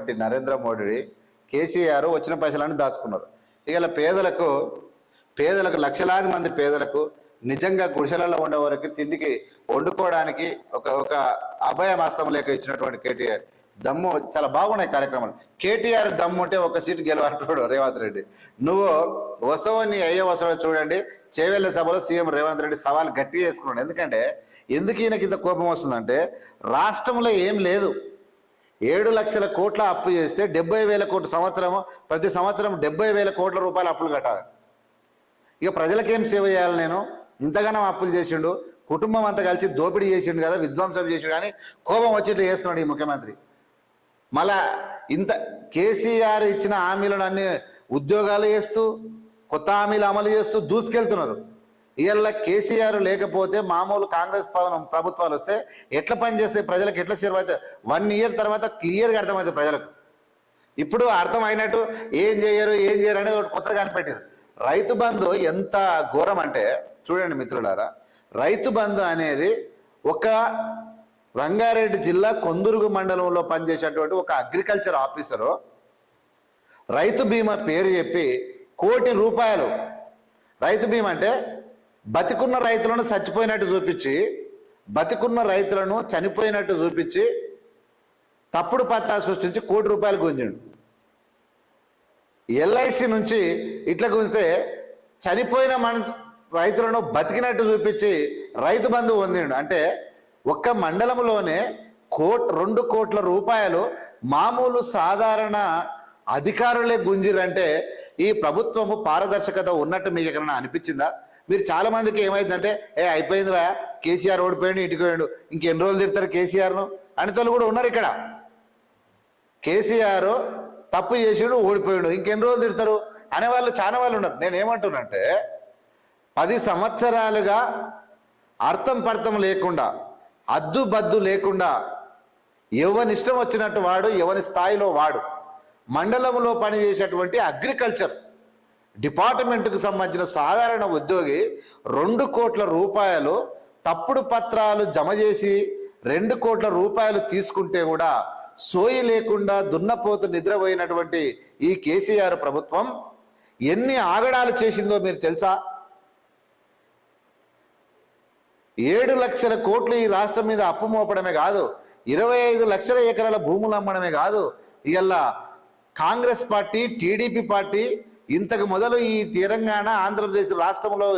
చేసినటువంటి నరేంద్ర మోడీ కేసీఆర్ వచ్చిన పైసలన్నీ దాచుకున్నారు. ఇక పేదలకు పేదలకు లక్షలాది మంది పేదలకు నిజంగా గుడిసెలలో ఉండే వరకు తిండికి వండుకోవడానికి ఒక ఒక అభయమాస్తం లేక ఇచ్చినటువంటి కేటీఆర్. దమ్ము చాలా బాగున్నాయి కార్యక్రమాలు. కేటీఆర్ దమ్ము ఉంటే ఒక సీటు గెలవంటున్నాడు రేవంత్ రెడ్డి. నువ్వు వస్తావో నీ అయ్యే వస్తావో చూడండి చేవెళ్ళ సభలో సీఎం రేవంత్ రెడ్డి సవాల్ గట్టిగా చేసుకున్నాడు ఎందుకంటే ఎందుకు ఈయనకి ఇంత కోపం వస్తుందంటే రాష్ట్రంలో ఏం లేదు. ఏడు లక్షల కోట్ల అప్పు చేస్తే డెబ్బై వేల కోట్ల సంవత్సరం ప్రతి సంవత్సరం డెబ్బై వేల కోట్ల రూపాయల అప్పులు కట్టాలి. ఇక ప్రజలకేం సేవ చేయాలి నేను? ఇంతగానో అప్పులు చేసిండు కుటుంబం అంతా కలిసి దోపిడీ చేసిండు కదా విధ్వంసం చేసిండు కానీ కోపం వచ్చి ఇట్లా చేస్తున్నాడు ఈ ముఖ్యమంత్రి. మళ్ళా ఇంత కేసీఆర్ ఇచ్చిన హామీలను అన్ని ఉద్యోగాలు చేస్తూ కొత్త హామీలు అమలు చేస్తూ దూసుకెళ్తున్నారు. ఇవాళ కేసీఆర్ లేకపోతే మామూలు కాంగ్రెస్ పవన్ ప్రభుత్వాలు వస్తే ఎట్లా పనిచేస్తాయి ప్రజలకు ఎట్లా చేరువైతే వన్ ఇయర్ తర్వాత క్లియర్గా అర్థమవుతుంది ప్రజలకు. ఇప్పుడు అర్థం అయినట్టు ఏం చేయరు ఏం చేయరు అనేది ఒకటి కొత్తగా కనిపెట్టారు. రైతు బంధు ఎంత ఘోరం అంటే చూడండి మిత్రులారా రైతు బంధు అనేది ఒక రంగారెడ్డి జిల్లా కొందురుగు మండలంలో పనిచేసేటువంటి ఒక అగ్రికల్చర్ ఆఫీసరు రైతు బీమా పేరు చెప్పి కోటి రూపాయలు. రైతు బీమా అంటే బతికున్న రైతులను చచ్చిపోయినట్టు చూపించి బతికున్న రైతులను చనిపోయినట్టు చూపించి తప్పుడు పత్తా సృష్టించి కోటి రూపాయలు గుంజిండు. ఎల్ఐసి నుంచి ఇట్లా గుంజితే చనిపోయిన మన రైతులను బతికినట్టు చూపించి రైతు బంధు పొందిండు. అంటే ఒక్క మండలంలోనే కోట్ రెండు కోట్ల రూపాయలు మామూలు సాధారణ అధికారులే గుంజిరంటే ఈ ప్రభుత్వము పారదర్శకత ఉన్నట్టు మీకు ఎక్కడైనా అనిపించిందా? మీరు చాలా మందికి ఏమైందంటే ఏ అయిపోయింది వా కేసీఆర్ ఓడిపోయాడు ఇంటికి పోయాడు ఇంకెన్ని రోజులు తిడతారు కేసీఆర్ను? అనితలు కూడా ఉన్నారు ఇక్కడ. కేసీఆర్ తప్పు చేసాడు ఓడిపోయాడు ఇంకెన్ని రోజులు తిడతారు అనేవాళ్ళు చాలా వాళ్ళు ఉన్నారు. నేను ఏమంటున్నంటే పది సంవత్సరాలుగా అర్థం పర్థం లేకుండా అద్దు బద్దు లేకుండా ఎవని ఇష్టం వచ్చినట్టు వాడు ఎవని స్థాయిలో వాడు మండలంలో పనిచేసేటువంటి అగ్రికల్చర్ డిపార్ట్మెంట్కు సంబంధించిన సాధారణ ఉద్యోగి రెండు కోట్ల రూపాయలు తప్పుడు పత్రాలు జమ చేసి రెండు కోట్ల రూపాయలు తీసుకుంటే కూడా సోయి లేకుండా దున్నపోతు నిద్రపోయినటువంటి ఈ కేసీఆర్ ప్రభుత్వం ఎన్ని ఆగడాలు చేసిందో మీరు తెలుసా? ఏడు లక్షల కోట్లు ఈ రాష్ట్రం మీద అప్పు మోపడమే కాదు ఇరవై ఐదు లక్షల ఎకరాల భూములు అమ్మడమే కాదు ఇవల్ల కాంగ్రెస్ పార్టీ టీడీపీ పార్టీ ఇంతకు మొదలు ఈ తెలంగాణ ఆంధ్రప్రదేశ్ రాష్ట్రంలో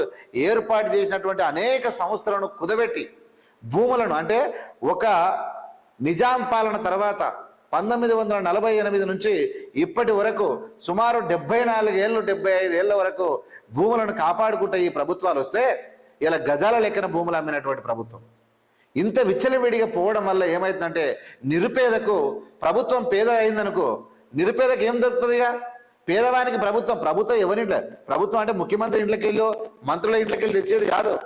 ఏర్పాటు చేసినటువంటి అనేక సంస్థలను కుదబెట్టి భూములను అంటే ఒక నిజాం పాలన తర్వాత పంతొమ్మిది వందల నలభై ఎనిమిది నుంచి ఇప్పటి వరకు సుమారు డెబ్బై నాలుగేళ్ళు డెబ్బై ఐదు ఏళ్ళ వరకు భూములను కాపాడుకుంటే ఈ ప్రభుత్వాలు వస్తే ఇలా గజాల లెక్కన భూములు అమ్మినటువంటి ప్రభుత్వం. ఇంత విచ్చలవిడిగా పోవడం వల్ల ఏమైందంటే నిరుపేదకు ప్రభుత్వం పేద అయిందనుకో నిరుపేదకు ఏం దొరుకుతుందిగా? పేదవానికి ప్రభుత్వం ప్రభుత్వం ఎవరింట్లో ప్రభుత్వం అంటే ముఖ్యమంత్రి ఇంట్లోకి వెళ్ళో మంత్రుల ఇంట్లోకి వెళ్ళి తెచ్చేది కాదు.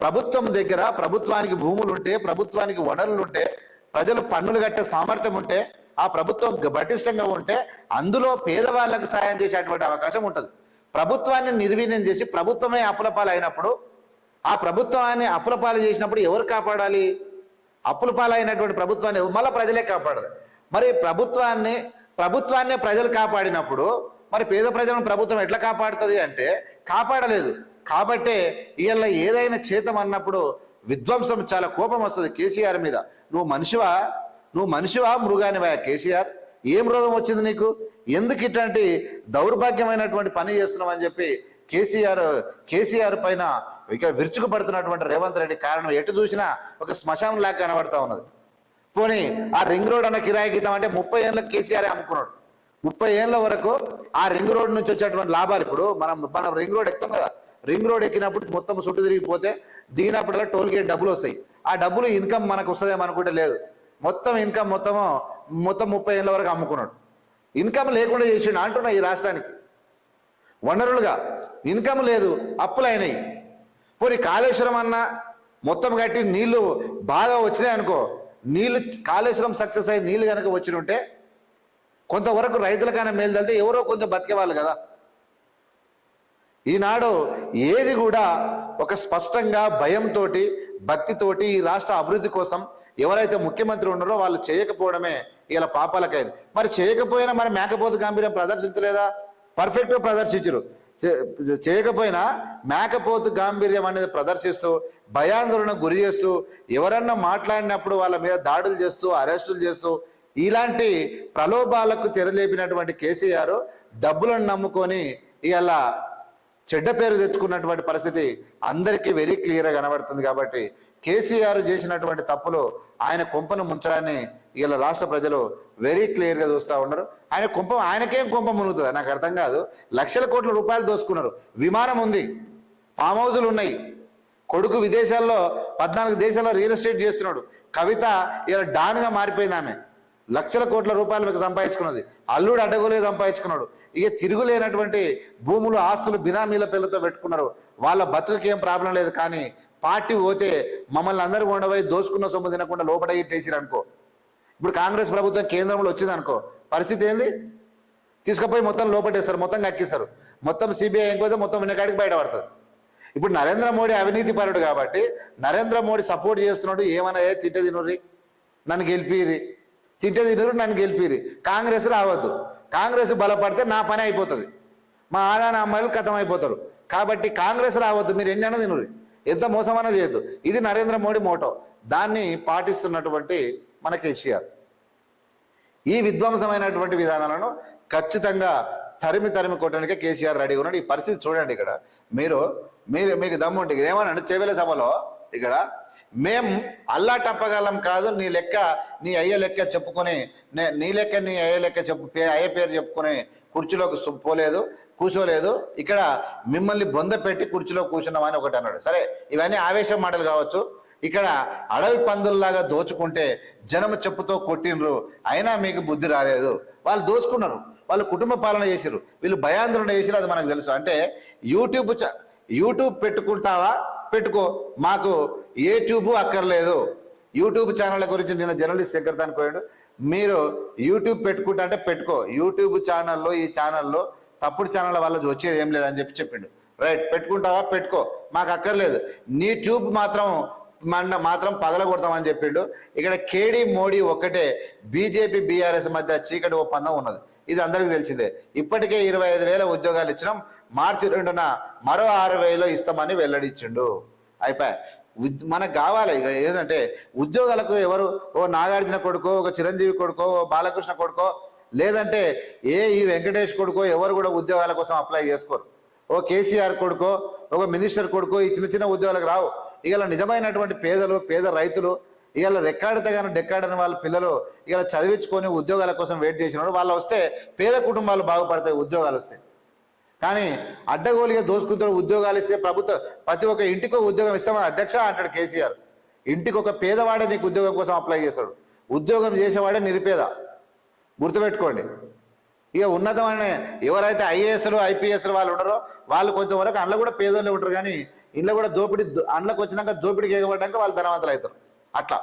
ప్రభుత్వం దగ్గర ప్రభుత్వానికి భూములు ఉంటే ప్రభుత్వానికి వనరులు ఉంటే ప్రజలు పన్నులు కట్టే సామర్థ్యం ఉంటే ఆ ప్రభుత్వం బటిష్టంగా పటిష్టంగా ఉంటే అందులో పేదవాళ్ళకు సాయం చేసేటువంటి అవకాశం ఉంటుంది. ప్రభుత్వాన్ని నిర్వీర్యం చేసి ప్రభుత్వమే అప్పులపాలు అయినప్పుడు ఆ ప్రభుత్వాన్ని అప్పులపాలు చేసినప్పుడు ఎవరు కాపాడాలి? అప్పుల పాలైనటువంటి ప్రభుత్వాన్ని మళ్ళీ ప్రజలే కాపాడాలి. మరి ప్రభుత్వాన్ని ప్రభుత్వాన్నే ప్రజలు కాపాడినప్పుడు మరి పేద ప్రజలను ప్రభుత్వం ఎట్లా కాపాడుతుంది అంటే కాపాడలేదు. కాబట్టే ఇవాళ ఏదైనా చేతం అన్నప్పుడు విధ్వంసం చాలా కోపం వస్తుంది కేసీఆర్ మీద. నువ్వు మనిషివా? నువ్వు మనిషివా మృగానివా కేసీఆర్? ఏం రోగం వచ్చింది నీకు? ఎందుకు ఇట్లాంటి దౌర్భాగ్యమైనటువంటి పని చేస్తున్నావు అని చెప్పి కేసీఆర్ కేసీఆర్ పైన ఇక విరుచుకుపడుతున్నటువంటి రేవంత్ రెడ్డి కారణం ఎటు చూసినా ఒక శ్మశానం లాగా కనబడతా ఉన్నది. పోనీ ఆ రింగ్ రోడ్ అన్న కిరాయికి ఇద్దామంటే ముప్పై ఏళ్ళకి కేసీఆర్ అమ్ముకున్నాడు. ముప్పై ఏళ్ళ వరకు ఆ రింగ్ రోడ్ నుంచి వచ్చేటువంటి లాభాలు ఇప్పుడు మనం మనం రింగ్ రోడ్ ఎక్కుతాం కదా. రింగ్ రోడ్ ఎక్కినప్పుడు మొత్తం చుట్టూ తిరిగిపోతే దిగినప్పుడల్లా టోల్ గేట్ డబ్బులు వస్తాయి. ఆ డబ్బులు ఇన్కమ్ మనకు వస్తుందేమో అనుకుంటే లేదు. మొత్తం ఇన్కమ్ మొత్తము మొత్తం ముప్పై ఏళ్ళ వరకు అమ్ముకున్నాడు. ఇన్కమ్ లేకుండా చేసిండు అంటున్నా ఈ రాష్ట్రానికి. వనరులుగా ఇన్కమ్ లేదు అప్పులు అయినాయి. పోనీ కాళేశ్వరం అన్న మొత్తం కట్టి నీళ్ళు బాగా వచ్చినాయి అనుకో నీళ్ళు కాళేశ్వరం సక్సెస్ అయ్యి నీళ్ళు కనుక వచ్చినుంటే కొంతవరకు రైతులకైనా మేలు తల్లితే ఎవరో కొంచెం బతికేవాళ్ళు కదా. ఈనాడు ఏది కూడా ఒక స్పష్టంగా భయంతో భక్తితోటి ఈ రాష్ట్ర అభివృద్ధి కోసం ఎవరైతే ముఖ్యమంత్రి ఉన్నారో వాళ్ళు చేయకపోవడమే ఇలా పాపాలకైంది. మరి చేయకపోయినా మరి మేకపోతు గాంభీర్యం ప్రదర్శించలేదా? పర్ఫెక్ట్గా ప్రదర్శించరు. చేయకపోయినా మేకపోతు గాంభీర్యం అనేది ప్రదర్శిస్తూ భయాందోళన గురి చేస్తూ ఎవరన్నా మాట్లాడినప్పుడు వాళ్ళ మీద దాడులు చేస్తూ అరెస్టులు చేస్తూ ఇలాంటి ప్రలోభాలకు తెరలేపినటువంటి కేసీఆర్ డబ్బులను నమ్ముకొని ఇలా చెడ్డ పేరు తెచ్చుకున్నటువంటి పరిస్థితి అందరికీ వెరీ క్లియర్గా కనబడుతుంది కాబట్టి కేసీఆర్ చేసినటువంటి తప్పులు ఆయన కొంపను ముంచడాన్ని ఇలా రాష్ట్ర ప్రజలు వెరీ క్లియర్గా చూస్తూ ఉన్నారు. ఆయన కుంపం ఆయనకేం కుంపం మునుగుతుంది? నాకు అర్థం కాదు. లక్షల కోట్ల రూపాయలు దోసుకున్నారు. విమానం ఉంది. ఫామ్ హౌజులు ఉన్నాయి. కొడుకు విదేశాల్లో పద్నాలుగు దేశాల్లో రియల్ ఎస్టేట్ చేస్తున్నాడు. కవిత ఇలా డాన్గా మారిపోయింది ఆమె. లక్షల కోట్ల రూపాయలు మీకు సంపాదించుకున్నది. అల్లుడు అడ్డగోలే సంపాదించుకున్నాడు. ఇక తిరుగులేనటువంటి భూములు ఆస్తులు బినామీల పేర్లతో పెట్టుకున్నారు. వాళ్ళ బతుకుకి ఏం ప్రాబ్లం లేదు. కానీ పార్టీ పోతే మమ్మల్ని అందరూ ఉండబోయి దోసుకున్న సొమ్ము తినకుండా లోపల ఇట్టేసిరనుకో అనుకో ఇప్పుడు కాంగ్రెస్ ప్రభుత్వం కేంద్రంలో వచ్చింది అనుకో పరిస్థితి ఏంది? తీసుకుపోయి మొత్తం లోపటేస్తారు మొత్తం కక్కిస్తారు. మొత్తం సిబిఐ ఇంకోతే మొత్తం వినకాడికి బయటపడుతుంది ఇప్పుడు నరేంద్ర మోడీ అవినీతి పరుడు కాబట్టి నరేంద్ర మోడీ సపోర్ట్ చేస్తున్నాడు ఏమన్నా ఏ తినుర్రి? నన్ను గెలిపిరి తిట్ట తినురు నన్ను గెలిపిరి కాంగ్రెస్ రావద్దు. కాంగ్రెస్ బలపడితే నా పని అయిపోతుంది. మా ఆదాన అమ్మాయిలు కథం అయిపోతారు కాబట్టి కాంగ్రెస్ రావద్దు మీరు ఎన్ని అన్నా తినుర్రి. ఎంత మోసమైనా చేయొద్దు. ఇది నరేంద్ర మోడీ మోటో. దాన్ని పాటిస్తున్నటువంటి మన కేసీఆర్ ఈ విధ్వంసమైనటువంటి విధానాలను ఖచ్చితంగా తరిమి తరిమి కొట్టడానికి కేసీఆర్ రెడీ ఉన్నాడు. ఈ పరిస్థితి చూడండి ఇక్కడ. మీరు మీరు మీకు దమ్ముంటే ఏమనండి చెవిల సభలో ఇక్కడ మేం అల్లా టప్పగలం కాదు నీ లెక్క నీ అయ్య లెక్క చెప్పుకొని నే- నీ లెక్క నీ అయ్య లెక్క చెప్పు పే- అయ్య పేరు చెప్పుకొని కుర్చీలోకి పోలేదు కూర్చోలేదు. ఇక్కడ మిమ్మల్ని బొంద పెట్టి కుర్చీలో కూర్చున్నామని ఒకటి అన్నాడు. సరే ఇవన్నీ ఆవేశం మాటలు కావచ్చు. ఇక్కడ అడవి పందుల్లాగా దోచుకుంటే జనము చెప్పుతో కొట్టినరు అయినా మీకు బుద్ధి రాలేదు. వాళ్ళు దోచుకున్నారు. వాళ్ళు కుటుంబ పాలన చేసిరు వీళ్ళు భయాందోళన చేసిరు అది మనకు తెలుసు. అంటే యూట్యూబ్ యూట్యూబ్ పెట్టుకుంటావా? పెట్టుకో. మాకు ఏ ట్యూబ్ అక్కర్లేదు. యూట్యూబ్ ఛానళ్ళ గురించి నిన్న జర్నలిస్ట్ సెక్రటరీ పోయాడు. మీరు యూట్యూబ్ పెట్టుకుంటా అంటే పెట్టుకో. యూట్యూబ్ ఛానల్లో ఈ ఛానల్లో తప్పుడు ఛానళ్ళ వల్ల వచ్చేది ఏం లేదని చెప్పి చెప్పిండు. రైట్ పెట్టుకుంటావా? పెట్టుకో. మాకు అక్కర్లేదు. నీ ట్యూబ్ మాత్రం మన మాత్రం పగలగొడతామని చెప్పిండు. ఇక్కడ కేడీ మోడీ ఒక్కటే బీజేపీ బీఆర్ఎస్ మధ్య చీకటి ఒప్పందం ఉన్నది. ఇది అందరికీ తెలిసిందే. ఇప్పటికే ఇరవై ఐదు వేల ఉద్యోగాలు ఇచ్చినాం. మార్చి రెండున మరో ఆరు వేలు ఇస్తామని వెల్లడించిండు. అయిపోయి. మనకు కావాలి ఇక. ఏంటంటే ఉద్యోగాలకు ఎవరు ఓ నాగార్జున కొడుకో ఒక చిరంజీవి కొడుకో ఓ బాలకృష్ణ కొడుకో లేదంటే ఏ ఈ వెంకటేష్ కొడుకో ఎవరు కూడా ఉద్యోగాల కోసం అప్లై చేసుకోరు. ఓ కేసీఆర్ కొడుకో ఒక మినిస్టర్ కొడుకో ఈ చిన్న చిన్న ఉద్యోగాలకు రావు. ఇవాళ నిజమైనటువంటి పేదలు పేద రైతులు ఇవాళ రెక్కాడితే కానీ డెక్కాడని వాళ్ళ పిల్లలు ఇవాళ చదివించుకొని ఉద్యోగాల కోసం వెయిట్ చేసినప్పుడు వాళ్ళు వస్తే పేద కుటుంబాలు బాగుపడతాయి ఉద్యోగాలు వస్తాయి. కానీ అడ్డగోలిగా దోసుకుంటున్న ఉద్యోగాలు ఇస్తే ప్రభుత్వం ప్రతి ఒక్క ఇంటికి ఉద్యోగం ఇస్తామని అధ్యక్ష అంటాడు కేసీఆర్. ఇంటికి ఒక పేదవాడే నీకు ఉద్యోగం కోసం అప్లై చేస్తాడు. ఉద్యోగం చేసేవాడే నిరుపేద. గుర్తుపెట్టుకోండి. ఇక ఉన్నతమైన ఎవరైతే ఐఏఎస్లు ఐపీఎస్లు వాళ్ళు ఉన్నారో వాళ్ళు కొంతవరకు అందులో కూడా పేదోళ్ళు ఉంటారు కానీ ఇంట్లో కూడా దోపిడీ అండ్లకు వచ్చినాక దోపిడీకి ఎగబడ్డాక వాళ్ళు ధనవంతులు అవుతారు అట్లా.